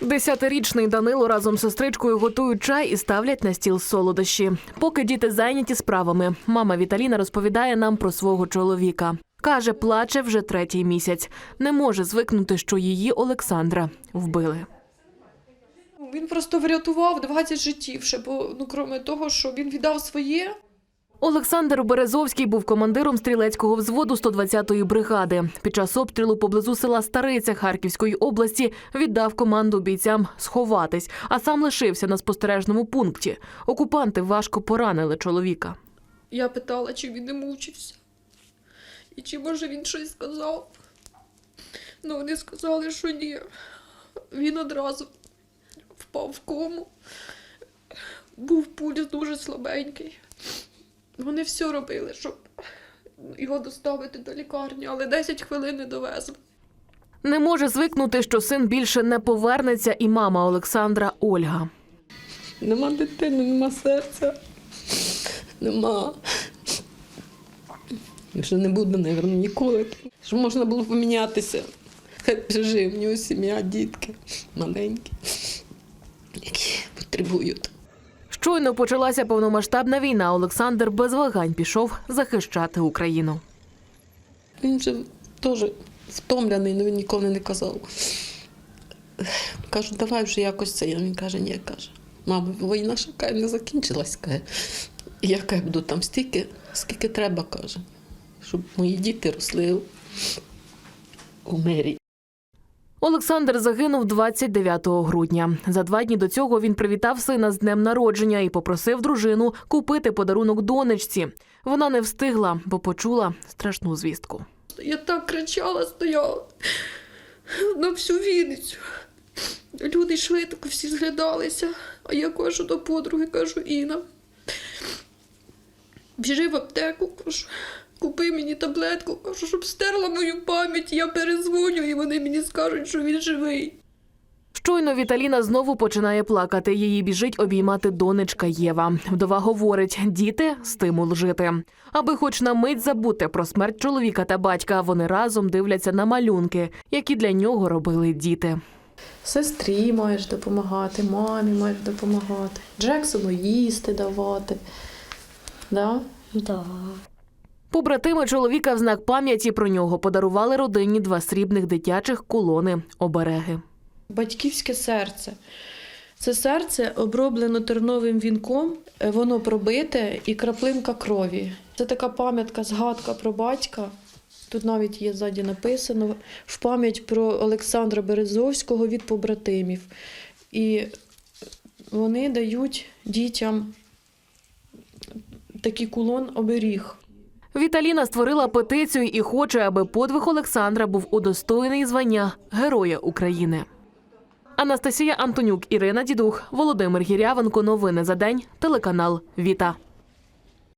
Десятирічний Данило разом з сестричкою готують чай і ставлять на стіл солодощі. Поки діти зайняті справами, мама Віталіна розповідає нам про свого чоловіка. Каже, плаче вже третій місяць. Не може звикнути, що її Олександра вбили. Він просто врятував 20 життів, ще, бо ну, крім того, що він віддав своє. Олександр Березовський був командиром стрілецького взводу 120-ї бригади. Під час обстрілу поблизу села Стариця Харківської області віддав команду бійцям сховатись, а сам лишився на спостережному пункті. Окупанти важко поранили чоловіка. Я питала, чи він не мучився. І чи може він щось сказав. Ну, вони сказали, що ні. Він одразу впав в кому. Був пульс дуже слабенький. Вони все робили, щоб його доставити до лікарні, але 10 хвилин не довезли. Не може звикнути, що син більше не повернеться, і мама Олександра Ольга. Нема дитини, нема серця. Нема. Вже не буде, мабуть, ніколи. Щоб можна було помінятися. Хай жив, в нього сім'я, дітки маленькі, які потребують. Щойно почалася повномасштабна війна. Олександр без вагань пішов захищати Україну. Він вже теж втомлений, але він ніколи не казав. Кажу, давай вже якось це. Він каже, ні, каже. Мама, війна ще не закінчилась. Каже. Я каже, буду там стільки, скільки треба, каже, щоб мої діти росли у мирі. Олександр загинув 29 грудня. За два дні до цього він привітав сина з днем народження і попросив дружину купити подарунок донечці. Вона не встигла, бо почула страшну звістку. Я так кричала, стояла на всю Вінницю. Люди так всі зглядалися. А я кажу до подруги, кажу, Інна, біжи в аптеку, кажу, купи мені таблетку, кажу, щоб стерла мою пам'ять, я перезвоню, і вони мені скажуть, що він живий. Щойно Віталіна знову починає плакати. Її біжить обіймати донечка Єва. Вдова говорить: діти стимул жити. Аби хоч на мить забути про смерть чоловіка та батька, вони разом дивляться на малюнки, які для нього робили діти. Сестрі маєш допомагати, мамі маєш допомагати, Джексону їсти давати. Да? Да. Побратими чоловіка в знак пам'яті про нього подарували родині два срібних дитячих кулони обереги. Батьківське серце. Це серце оброблено терновим вінком, е, воно пробите і краплинка крові. Це така пам'ятка, згадка про батька. Тут навіть є ззаді написано в пам'ять про Олександра Березовського від побратимів. І вони дають дітям такий кулон оберіг. Віталіна створила петицію і хоче, аби подвиг Олександра був удостоєний звання Героя України. Анастасія Антонюк, Ірина Дідух, Володимир Гірявенко. Новини за день. Телеканал Віта.